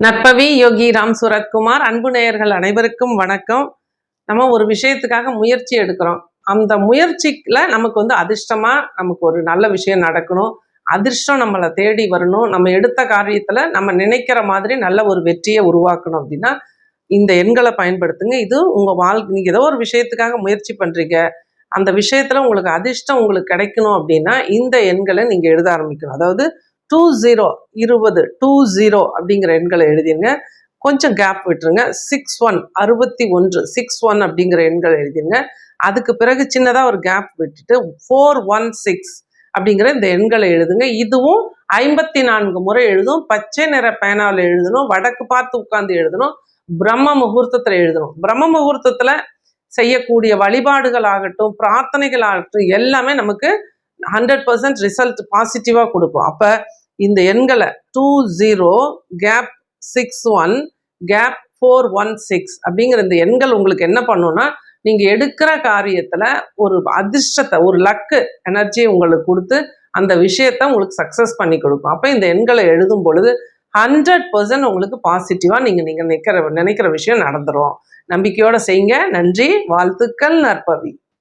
நட்பவி யோகி ராம் சூரத்குமார் அன்பு நேயர்கள் அனைவருக்கும் வணக்கம். நம்ம ஒரு விஷயத்துக்காக முயற்சி எடுக்கிறோம். அந்த முயற்சியில் நமக்கு வந்து அதிர்ஷ்டமா நமக்கு ஒரு நல்ல விஷயம் நடக்கணும். அதிர்ஷ்டம் நம்மளை தேடி வரணும். நம்ம எடுத்த காரியத்துல நம்ம நினைக்கிற மாதிரி நல்ல ஒரு வெற்றியை உருவாக்கணும் அப்படின்னா இந்த எண்களை பயன்படுத்துங்க. இது உங்க வாழ்க்கை நீங்க ஏதோ ஒரு விஷயத்துக்காக முயற்சி பண்றீங்க. அந்த விஷயத்துல உங்களுக்கு அதிர்ஷ்டம் உங்களுக்கு கிடைக்கணும் அப்படின்னா இந்த எண்களை நீங்க எழுத ஆரம்பிக்கணும். அதாவது டூ ஜீரோ இருபது டூ ஜீரோ அப்படிங்கிற எண்களை எழுதிருங்க. கொஞ்சம் கேப் விட்டுருங்க. சிக்ஸ் ஒன் அறுபத்தி ஒன்று சிக்ஸ் ஒன் அப்படிங்கிற எண்களை எழுதிருங்க. அதுக்கு பிறகு சின்னதாக ஒரு கேப் விட்டுட்டு ஃபோர் ஒன் சிக்ஸ் அப்படிங்கிற இந்த எண்களை எழுதுங்க. இதுவும் ஐம்பத்தி நான்கு முறை எழுதும். பச்சை நிற பேனாவில் எழுதணும். வடக்கு பார்த்து உட்கார்ந்து எழுதணும். பிரம்ம முகூர்த்தத்தில் எழுதணும். பிரம்ம முகூர்த்தத்தில் செய்யக்கூடிய வழிபாடுகள் ஆகட்டும் பிரார்த்தனைகள் ஆகட்டும் எல்லாமே நமக்கு ஹண்ட்ரட் பர்சன்ட் ரிசல்ட் பாசிட்டிவாக கொடுக்கும். அப்போ இந்த எண்களை two zero gap six one gap four one six அப்படிங்கிற இந்த எண்கள் உங்களுக்கு என்ன பண்ணுன்னா நீங்கள் எடுக்கிற காரியத்தில் ஒரு அதிர்ஷ்டத்தை ஒரு லக்கு எனர்ஜி உங்களுக்கு கொடுத்து அந்த விஷயத்த உங்களுக்கு சக்ஸஸ் பண்ணி கொடுக்கும். அப்போ இந்த எண்களை எழுதும் பொழுது ஹண்ட்ரட் பர்சன்ட் உங்களுக்கு பாசிட்டிவாக நீங்கள் நீங்கள் நிற்கிற நினைக்கிற விஷயம் நடந்துரும். நம்பிக்கையோடு செய்யுங்க. நன்றி. வாழ்த்துக்கள் நற்பவி.